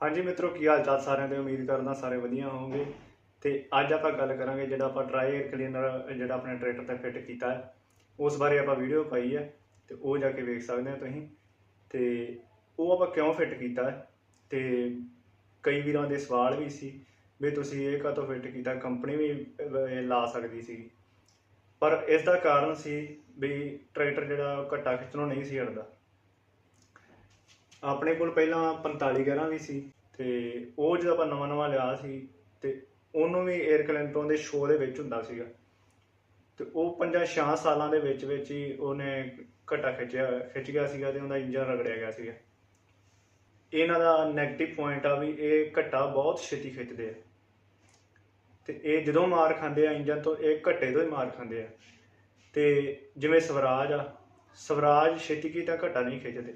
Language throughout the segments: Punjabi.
ਹਾਂਜੀ ਮਿੱਤਰੋ, ਕੀ ਹਾਲ ਚਾਲ ਸਾਰਿਆਂ ਦੇ? ਉਮੀਦ ਕਰਦਾ ਸਾਰੇ ਵਧੀਆ ਹੋਵੋਗੇ। ਤੇ ਅੱਜ ਆਪਾਂ ਗੱਲ ਕਰਾਂਗੇ ਜਿਹੜਾ ਆਪਾਂ ਡਰਾਈ 에ਅਰ ਕਲੀਨਰ ਜਿਹੜਾ ਆਪਣੇ ਟਰੈਕਟਰ ਤੇ ਫਿੱਟ ਕੀਤਾ ਹੈ, ਉਸ ਬਾਰੇ ਆਪਾਂ ਵੀਡੀਓ ਪਾਈ ਹੈ ਤੇ ਉਹ ਜਾ ਕੇ ਵੇਖ ਸਕਦੇ ਹੋ ਤੁਸੀਂ। ਤੇ ਉਹ ਆਪਾਂ ਕਿਉਂ ਫਿੱਟ ਕੀਤਾ ਹੈ? ਤੇ ਕਈ ਵੀਰਾਂ ਦੇ ਸਵਾਲ ਵੀ ਸੀ ਵੀ ਤੁਸੀਂ ਇਹ ਕਾਹਤੋਂ ਫਿੱਟ ਕੀਤਾ? ਕੰਪਨੀ ਵੀ ਲਾ ਸਕਦੀ ਸੀ ਪਰ ਇਸ ਦਾ ਕਾਰਨ ਸੀ ਵੀ ਟਰੈਕਟਰ ਜਿਹੜਾ ਘੱਟਾ ਖਿੱਚਣੋਂ ਨਹੀਂ ਸੀ ਹਟਦਾ। ਆਪਣੇ ਕੋਲ ਪਹਿਲਾਂ 45 ਗੇਅਰਾਂ ਵੀ ਸੀ ਤੇ ਉਹ ਜਦੋਂ ਆਪਾਂ ਨਵਾਂ ਨਵਾਂ ਲਿਆ ਸੀ ਤੇ ਉਹਨੂੰ ਵੀ 에ਅਰ ਕਲੈਂਟੋਂ ਦੇ ਸ਼ੋਅ ਦੇ ਵਿੱਚ ਹੁੰਦਾ ਸੀਗਾ। ਤੇ ਉਹ ਪੰਜਾਂ ਛਾਂ ਸਾਲਾਂ ਦੇ ਵਿੱਚ ਵਿੱਚ ਹੀ ਉਹਨੇ ਘਟਾ ਖਿੱਚਿਆ, ਖਿੱਚ ਗਿਆ ਸੀਗਾ ਤੇ ਉਹਦਾ ਇੰਜਨ ਰਗੜਿਆ ਗਿਆ ਸੀਗਾ। ਇਹਨਾਂ ਦਾ 네ਗੇਟਿਵ ਪੁਆਇੰਟ ਆ ਵੀ ਇਹ ਘਟਾ ਬਹੁਤ ਛੇਤੀ ਖਿੱਚਦੇ ਆ। ਤੇ ਇਹ ਜਦੋਂ ਮਾਰ ਖਾਂਦੇ ਆ ਇੰਜਨ ਤੋਂ, ਇਹ ਘੱਟੇ ਤੋਂ ਹੀ ਮਾਰ ਖਾਂਦੇ ਆ। ਤੇ ਜਿਵੇਂ ਸਵਰਾਜ ਆ, ਸਵਰਾਜ ਛੇਤੀ ਕੀਤਾ ਘਟਾ ਨਹੀਂ ਖਿੱਚਦੇ।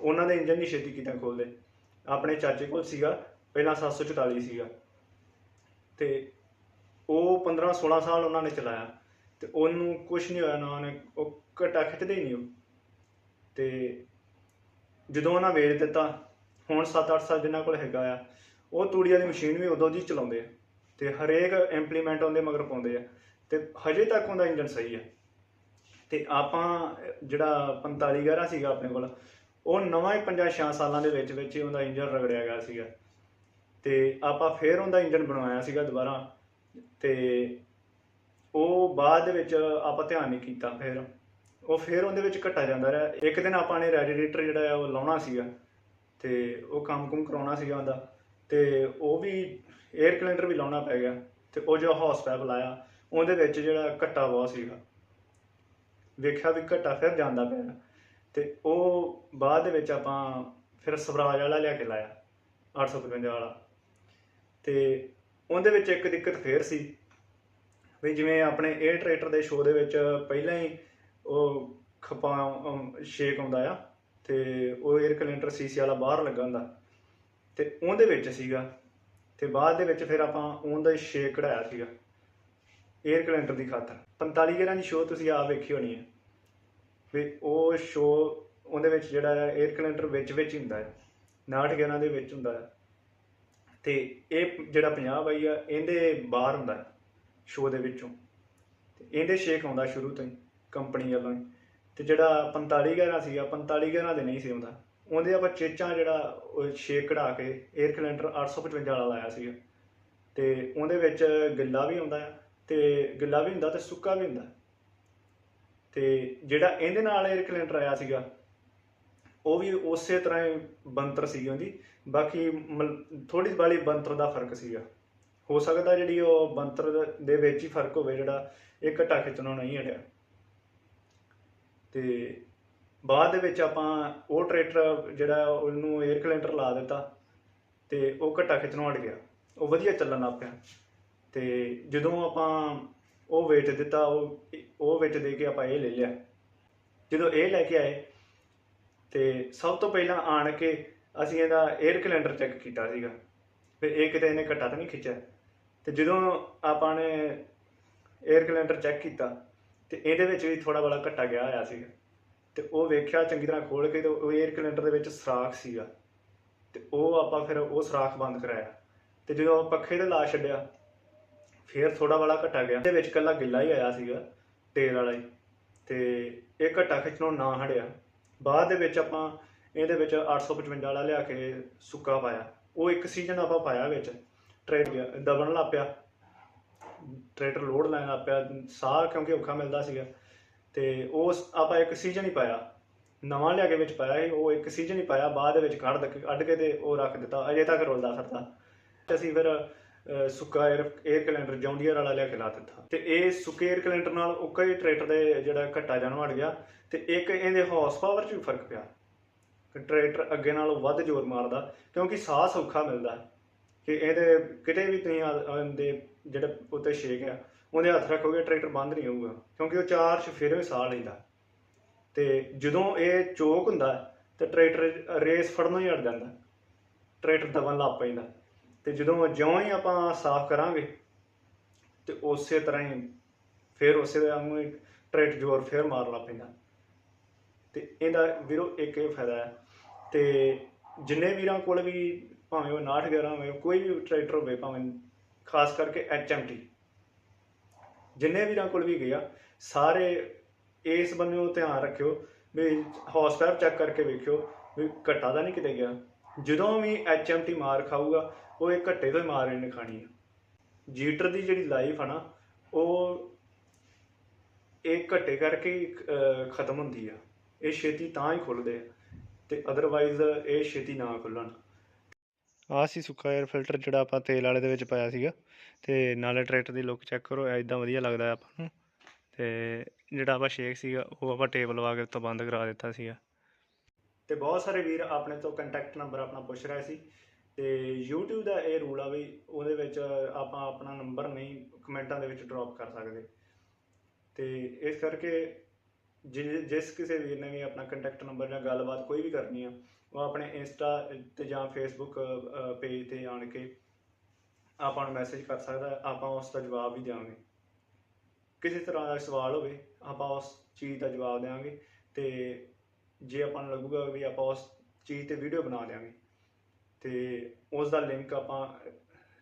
ਉਹਨਾਂ ਦੇ ਇੰਜਨ ਨਹੀਂ ਛੇਤੀ ਕੀਤਾ ਖੋਲਦੇ ਆਪਣੇ ਚਾਚੇ ਕੋਲ ਸੀਗਾ, ਪਹਿਲਾਂ 744 ਸੀਗਾ। ਤੇ ਉਹ 15 16 ਸਾਲ ਉਹਨਾਂ ਨੇ ਚਲਾਇਆ। ਤੇ ਉਹਨੂੰ ਕੁਝ ਨਹੀਂ ਹੋਇਆ, ਨਾ ਉਹਨੇ, ਉਹ ਘਟਾ ਖਿੱਚਦੇ ਹੀ ਨਹੀਂ ਉਹ। ਤੇ ਜਦੋਂ ਉਹਨਾਂ ਵੇਚ ਦਿੱਤਾ, ਹੁਣ 7-8 ਸਾਲ ਜਿਨ੍ਹਾਂ ਕੋਲ ਹੈਗਾ ਆ, ਉਹ ਤੂੜੀ ਵਾਲੀ ਮਸ਼ੀਨ ਵੀ ਉਦੋਂ ਦੀ ਚਲਾਉਂਦੇ ਆ। ਤੇ ਹਰੇਕ ਇੰਪਲੀਮੈਂਟ ਉਹਦੇ ਮਗਰ ਪਾਉਂਦੇ ਆ। ਤੇ ਹਜੇ ਤੱਕ ਉਹਦਾ ਇੰਜਨ ਸਹੀ ਆ। ਤੇ ਆਪਾਂ ਜਿਹੜਾ 45 ਗਾਰਾ ਸੀਗਾ ਆਪਣੇ ਕੋਲ ਉਹ ਨਵਾਂ ਹੀ 5-6 ਸਾਲਾਂ ਦੇ ਵਿੱਚ ਵਿੱਚ ਹੀ ਉਹਦਾ ਇੰਜਨ ਰਗੜਿਆ ਗਿਆ ਸੀਗਾ। ਤੇ ਆਪਾਂ ਫੇਰ ਉਹਦਾ ਇੰਜਨ ਬਣਵਾਇਆ ਸੀਗਾ ਦੁਬਾਰਾ। ਤੇ ਉਹ ਬਾਅਦ ਦੇ ਵਿੱਚ ਆਪਾਂ ਧਿਆਨ ਨਹੀਂ ਕੀਤਾ ਫਿਰ। ਉਹ ਫੇਰ ਉਹਦੇ ਵਿੱਚ ਘਟਾ ਜਾਂਦਾ ਰਿਹਾ। ਇੱਕ ਦਿਨ ਆਪਾਂ ਨੇ ਰੈਡੀਏਟਰ ਜਿਹੜਾ ਆ ਉਹ ਲਾਉਣਾ ਸੀਗਾ। ਤੇ ਉਹ ਕੰਮ ਕੁਮ ਕਰਾਉਣਾ ਸੀਗਾ ਉਹਦਾ। ਤੇ ਉਹ ਵੀ 에ਅਰ ਕਲੈਂਡਰ ਵੀ ਲਾਉਣਾ ਪੈ ਗਿਆ। ਤੇ ਉਹ ਜੋ ਹੌਸ ਪੈਪ ਲਾਇਆ, ਉਹਦੇ ਵਿੱਚ ਜਿਹੜਾ ਘਟਾ ਬਹੁਤ ਸੀਗਾ। ਵੇਖਿਆ ਵੀ ਘਟਾ ਫਿਰ ਜਾਂਦਾ ਪਿਆ। ਤੇ ਉਹ ਬਾਅਦ ਦੇ ਵਿੱਚ ਆਪਾਂ ਫਿਰ ਸਵਰਾਜ ਵਾਲਾ ਲਿਆ ਕੇ ਲਾਇਆ 855 ਵਾਲਾ। ਤੇ ਉਹਦੇ ਵਿੱਚ ਇੱਕ ਦਿੱਕਤ ਫੇਰ ਸੀ ਵੀ ਜਿਵੇਂ ਆਪਣੇ 에ਅਰ ਟਰੇਟਰ ਦੇ ਸ਼ੋਅ ਦੇ ਵਿੱਚ ਪਹਿਲਾਂ ਹੀ ਉਹ ਖਪਾ ਸ਼ੇਕ ਆਉਂਦਾ ਆ, ਤੇ ਉਹ 에ਅਰ ਕੈਲੰਡਰ ਸੀਸੀ ਵਾਲਾ ਬਾਹਰ ਲੱਗਾ ਹੁੰਦਾ। ਤੇ ਉਹਦੇ ਵਿੱਚ ਸੀਗਾ, ਤੇ ਬਾਅਦ ਦੇ ਵਿੱਚ ਫਿਰ ਆਪਾਂ ਉਹਦਾ ਸ਼ੇਕ ਕਢਾਇਆ ਸੀਗਾ 에ਅਰ ਕੈਲੰਡਰ ਦੀ ਖਾਤਰ। 45 ਗੇਰਾਂ ਦੀ ਸ਼ੋਅ ਤੁਸੀਂ ਆਪ ਵੇਖੀ ਹੋਣੀ ਹੈ। ਵੀ ਉਹ ਸ਼ੋ ਉਹਦੇ ਵਿੱਚ ਜਿਹੜਾ ਹੈ 에ਅਰ ਕਲੈਂਡਰ ਵਿੱਚ ਵਿੱਚ ਹੀ ਹੁੰਦਾ ਹੈ 59 ਦੇ ਵਿੱਚ ਹੁੰਦਾ ਹੈ। ਤੇ ਇਹ ਜਿਹੜਾ ਪੰਜਾਬ ਆਈ ਆ, ਇਹਦੇ ਬਾਹਰ ਹੁੰਦਾ ਹੈ ਸ਼ੋ ਦੇ ਵਿੱਚੋਂ। ਤੇ ਇਹਦੇ ਸ਼ੇਕ ਆਉਂਦਾ ਸ਼ੁਰੂ ਤੋਂ ਹੀ ਕੰਪਨੀ ਵੱਲੋਂ ਹੀ। ਤੇ ਜਿਹੜਾ 45 ਗੇਰਾਂ ਸੀਗਾ 45 ਗੇਰਾਂ ਦੇ ਨਹੀਂ ਸੀ ਆਉਂਦਾ। ਉਹਦੇ ਆਪਾਂ ਚੇਚਾਂ ਜਿਹੜਾ ਉਹ ਸ਼ੇਕ ਕਢਾ ਕੇ 에ਅਰ ਕਲੈਂਡਰ 855 ਵਾਲਾ ਲਾਇਆ ਸੀਗਾ। ਤੇ ਉਹਦੇ ਵਿੱਚ ਗਿੱਲਾ ਵੀ ਆਉਂਦਾ ਹੈ, ਤੇ ਗਿੱਲਾ ਵੀ ਹੁੰਦਾ ਤੇ ਸੁੱਕਾ ਵੀ ਹੁੰਦਾ ਤੇ ਜਿਹੜਾ ਇਹਦੇ ਨਾਲ 에ਅਰ ਕਲੈਂਡਰ ਆਇਆ ਸੀਗਾ, ਉਹ ਵੀ ਉਸੇ ਤਰ੍ਹਾਂ ਹੀ ਬੰਤਰ ਸੀਗੀ ਉਹਦੀ। ਬਾਕੀ ਥੋੜੀ ਬਾਲੀ ਬੰਤਰ ਦਾ ਫ਼ਰਕ ਸੀਗਾ। ਹੋ ਸਕਦਾ ਜਿਹੜੀ ਉਹ ਬੰਤਰ ਦੇ ਵਿੱਚ ਹੀ ਫ਼ਰਕ ਹੋਵੇ ਜਿਹੜਾ ਇਹ ਘਟਾ ਖਿੱਚਣੋਂ ਨਹੀਂ ਹਟਿਆ ਤੇ ਬਾਅਦ ਦੇ ਵਿੱਚ ਆਪਾਂ ਉਹ ਟਰੈਕਟਰ ਜਿਹੜਾ ਉਹਨੂੰ 에ਅਰ ਕਲੈਂਡਰ ਲਾ ਦਿੱਤਾ ਤੇ ਉਹ ਘਟਾ ਖਿੱਚਣੋਂ ਹਟ ਗਿਆ। ਉਹ ਵਧੀਆ ਚੱਲਣ ਲੱਗ ਪਿਆ। ਤੇ ਜਦੋਂ ਆਪਾਂ ਉਹ ਵੇਟ ਦਿੱਤਾ, ਉਹ ਉਹ ਵੇਟ ਦੇ ਕੇ ਆਪਾਂ ਇਹ ਲੈ ਲਿਆ। ਜਦੋਂ ਇਹ ਲੈ ਕੇ ਆਏ, ਤੇ ਸਭ ਤੋਂ ਪਹਿਲਾਂ ਆਣ ਕੇ ਅਸੀਂ ਇਹਦਾ 에ਅਰ ਕੈਲੰਡਰ ਚੈੱਕ ਕੀਤਾ ਸੀਗਾ। ਫਿਰ ਇਹ ਕਿਤੇ ਇਹਨੇ ਘੱਟਾ ਤਾਂ ਨਹੀਂ ਖਿੱਚਿਆ। ਤੇ ਜਦੋਂ ਆਪਾਂ ਨੇ 에ਅਰ ਕੈਲੰਡਰ ਚੈੱਕ ਕੀਤਾ, ਤੇ ਇਹਦੇ ਵਿੱਚ ਵੀ ਥੋੜਾ ਬੜਾ ਘੱਟਾ ਗਿਆ ਹੋਇਆ ਸੀਗਾ। ਤੇ ਉਹ ਵੇਖਿਆ ਚੰਗੀ ਤਰ੍ਹਾਂ ਖੋਲ ਕੇ ਤੇ ਉਹ 에ਅਰ ਕੈਲੰਡਰ ਦੇ ਵਿੱਚ ਸਰਾਖ ਸੀਗਾ। ਤੇ ਉਹ ਆਪਾਂ ਫਿਰ ਉਹ ਸਰਾਖ ਬੰਦ ਕਰਾਇਆ। ਤੇ ਜਦੋਂ ਪੱਖੇ ਤੇ ਲਾ ਛੱਡਿਆ ਫੇਰ ਥੋੜਾ ਵਾਲਾ ਘਟਾ ਗਿਆ। ਇਹਦੇ ਵਿੱਚ ਕੱਲਾ ਗਿੱਲਾ ਹੀ ਆਇਆ ਸੀਗਾ, ਤੇਲ ਵਾਲਾ ਹੀ। ਤੇ ਇਹ ਘਟਾ ਖਿੱਚਣੋਂ ਨਾ ਹਟਿਆ। ਬਾਅਦ ਦੇ ਵਿੱਚ ਆਪਾਂ ਇਹਦੇ ਵਿੱਚ 855 ਵਾਲਾ ਲਿਆ ਕੇ ਸੁੱਕਾ ਪਾਇਆ। ਉਹ ਇੱਕ ਸੀਜ਼ਨ ਆਪਾਂ ਪਾਇਆ ਵਿੱਚ। ਟਰੈਕ ਦਬਣ ਲੱਗ ਪਿਆ। ਟਰੈਕਟਰ ਲੋਡ ਲੈਣ ਲੱਗ ਪਿਆ। ਸਾਹ ਕਿਉਂਕਿ ਔਖਾ ਮਿਲਦਾ ਸੀਗਾ। ਤੇ ਉਹ ਆਪਾਂ ਇੱਕ ਸੀਜ਼ਨ ਹੀ ਪਾਇਆ। ਨਵਾਂ ਲਿਆ ਕੇ ਵਿੱਚ ਪਾਇਆ ਸੀ। ਉਹ ਇੱਕ ਸੀਜ਼ਨ ਹੀ ਪਾਇਆ। ਬਾਅਦ ਦੇ ਵਿੱਚ ਕੱਢ ਦੇ ਕੱਢ ਕੇ ਤੇ ਉਹ ਰੱਖ ਦਿੱਤਾ। ਅਜੇ ਤੱਕ ਰੁਲਦਾ ਫਿਰਦਾ। ਅਸੀਂ ਫਿਰ ਸੁੱਕਾ ਏਅਰ ਏਅਰ ਕੈਲੰਡਰ ਜੌਂਡੀਅਰ ਵਾਲਾ ਲਿਆ ਕੇ ਲਾ ਦਿੱਤਾ। ਤੇ ਇਹ ਸੁੱਕੇ ਏਅਰ ਕੈਲੰਡਰ ਨਾਲ ਉਹ ਹੀ ਟਰੈਕਟਰ ਦੇ ਜਿਹੜਾ ਘਟਾ ਜਾਣ ਵੜ ਗਿਆ ਤੇ ਇੱਕ ਇਹਦੇ ਹਾਰਸ ਪਾਵਰ 'ਚ ਵੀ ਫ਼ਰਕ ਪਿਆ। ਟਰੈਕਟਰ ਅੱਗੇ ਨਾਲੋਂ ਵੱਧ ਜ਼ੋਰ ਮਾਰਦਾ, ਕਿਉਂਕਿ ਸਾਹ ਸੌਖਾ ਮਿਲਦਾ ਕਿ ਇਹਦੇ ਕਿਤੇ ਵੀ ਤੁਸੀਂ ਦੇ ਜਿਹੜਾ ਉੱਤੇ ਛੇਕ ਆ ਉਹਦੇ ਹੱਥ ਰੱਖੋਗੇ ਟਰੈਕਟਰ ਬੰਦ ਨਹੀਂ ਹੋਊਗਾ, ਕਿਉਂਕਿ ਉਹ ਚਾਰ ਚ ਛਫੇਰੇ ਸਾਹ ਲੈਂਦਾ। ਤੇ ਜਦੋਂ ਇਹ ਚੋਕ ਹੁੰਦਾ ਤੇ ਟਰੈਕਟਰ ਰੇਸ ਫੜਨੋਂ ਹੀ ਹਟ ਜਾਂਦਾ। ਟਰੈਕਟਰ ਦਬਣ ਲੱਪ ਪੈਂਦਾ। ਤੇ ਜਦੋਂ ਜਿਉਂ ਹੀ ਆਪਾਂ ਸਾਫ਼ ਕਰਾਂਗੇ, ਤੇ ਉਸੇ ਤਰ੍ਹਾਂ ਹੀ ਫਿਰ ਉਸੇ ਵਾਂਗੂ ਹੀ ਟਰੈਕਟਰ ਜ਼ੋਰ ਫਿਰ ਮਾਰਨਾ ਪੈਂਦਾ। ਤੇ ਇਹਦਾ ਵੀਰੋ ਇੱਕ ਇਹ ਫਾਇਦਾ ਹੈ, ਤੇ ਜਿੰਨੇ ਵੀਰਾਂ ਕੋਲ ਵੀ ਭਾਵੇਂ ਉਹ 6911 ਹੋਵੇ, ਕੋਈ ਵੀ ਟਰੈਕਟਰ ਹੋਵੇ, ਭਾਵੇਂ ਖਾਸ ਕਰਕੇ HMT ਜਿੰਨੇ ਵੀਰਾਂ ਕੋਲ ਵੀ ਗਿਆ, ਸਾਰੇ ਇਸ ਬੰਨਿਓ ਧਿਆਨ ਰੱਖਿਓ ਵੀ ਹੌਸ ਪਾਵਰ ਚੈੱਕ ਕਰਕੇ ਵੇਖਿਓ ਵੀ ਘੱਟਾ ਤਾਂ ਨਹੀਂ ਕਿਤੇ ਗਿਆ। ਜਦੋਂ ਵੀ HMT ਮਾਰ ਖਾਊਗਾ ਉਹ ਇਹ ਘੱਟੇ ਤੋਂ ਹੀ ਮਾਰ ਇਹਨੇ ਖਾਣੀ ਆ। ਜੀਟਰ ਦੀ ਜਿਹੜੀ ਲਾਈਫ ਆ ਨਾ ਉਹ ਇਹ ਘੱਟੇ ਕਰਕੇ ਖਤਮ ਹੁੰਦੀ ਆ। ਇਹ ਛੇਤੀ ਤਾਂ ਹੀ ਖੁੱਲਦੇ ਆ ਤੇ ਅਦਰਵਾਈਜ਼ ਇਹ ਛੇਤੀ ਨਾ ਖੁੱਲਣ। ਆ ਸੀ ਸੁੱਕਾ 에ਅਰ ਫਿਲਟਰ ਜਿਹੜਾ ਆਪਾਂ ਤੇਲ ਵਾਲੇ ਦੇ ਵਿੱਚ ਪਾਇਆ ਸੀਗਾ ਤੇ ਨਾਲੇ ਟਰੈਕਟਰ ਦੀ ਲੁੱਕ ਚੈੱਕ ਕਰੋ ਐਦਾਂ ਵਧੀਆ ਲੱਗਦਾ ਆਪਾਂ ਨੂੰ। ਤੇ ਜਿਹੜਾ ਆਪਾਂ ਸ਼ੇਕ ਸੀਗਾ ਉਹ ਆਪਾਂ ਟੇਬਲ ਲਵਾ ਕੇ ਉੱਤੋਂ ਬੰਦ ਕਰਾ ਦਿੱਤਾ ਸੀਗਾ। ਤੇ ਬਹੁਤ ਸਾਰੇ ਵੀਰ ਆਪਣੇ ਤੋਂ ਕੰਟੈਕਟ ਨੰਬਰ ਆਪਣਾ ਪੁੱਛ ਰਹੇ ਸੀ। ਤੇ YouTube ਦਾ ਇਹ ਰੂਲ ਆ ਵੀ ਉਹਦੇ ਵਿੱਚ ਆਪਾਂ ਆਪਣਾ ਨੰਬਰ ਨਹੀਂ ਕਮੈਂਟਾਂ ਦੇ ਵਿੱਚ ਡ੍ਰੌਪ ਕਰ ਸਕਦੇ। ਤੇ ਇਸ ਕਰਕੇ ਜਿਸ ਕਿਸੇ ਵੀਰ ਨੇ ਵੀ ਆਪਣਾ ਕੰਟੈਕਟ ਨੰਬਰ ਜਾਂ ਗੱਲਬਾਤ ਕੋਈ ਵੀ ਕਰਨੀ ਆ, ਉਹ ਆਪਣੇ ਇੰਸਟਾ ਤੇ ਜਾਂ ਫੇਸਬੁੱਕ ਪੇਜ ਤੇ ਆਣ ਕੇ ਆਪਾਂ ਨੂੰ ਮੈਸੇਜ ਕਰ ਸਕਦਾ, ਆਪਾਂ ਉਸ ਦਾ ਜਵਾਬ ਵੀ ਦੇਵਾਂਗੇ ਕਿਸੇ ਤਰ੍ਹਾਂ ਦਾ ਸਵਾਲ ਹੋਵੇ, ਆਪਾਂ ਉਸ ਚੀਜ਼ ਦਾ ਜਵਾਬ ਦੇਵਾਂਗੇ ਤੇ ਜੇ ਆਪਾਂ ਨੂੰ ਲੱਗੂਗਾ ਵੀ ਆਪਾਂ ਉਸ ਚੀਜ਼ ਤੇ ਵੀਡੀਓ ਬਣਾ ਦੇਵਾਂਗੇ ਤੇ ਉਸ ਦਾ ਲਿੰਕ ਆਪਾਂ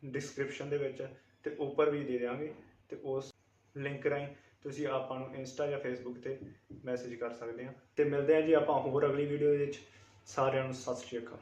ਡਿਸਕ੍ਰਿਪਸ਼ਨ ਦੇ ਵਿੱਚ ਤੇ ਉੱਪਰ ਵੀ ਦੇ ਦੇਵਾਂਗੇ ਤੇ ਉਸ ਲਿੰਕ ਰਾਹੀਂ ਤੁਸੀਂ ਆਪਾਂ ਨੂੰ ਇੰਸਟਾ ਜਾਂ ਫੇਸਬੁੱਕ ਤੇ ਮੈਸੇਜ ਕਰ ਸਕਦੇ ਆ। ਤੇ ਮਿਲਦੇ ਆ ਜੀ ਆਪਾਂ ਹੋਰ ਅਗਲੀ ਵੀਡੀਓ ਵਿੱਚ। ਸਾਰਿਆਂ ਨੂੰ ਸਤਿ ਸ਼੍ਰੀ ਅਕਾਲ।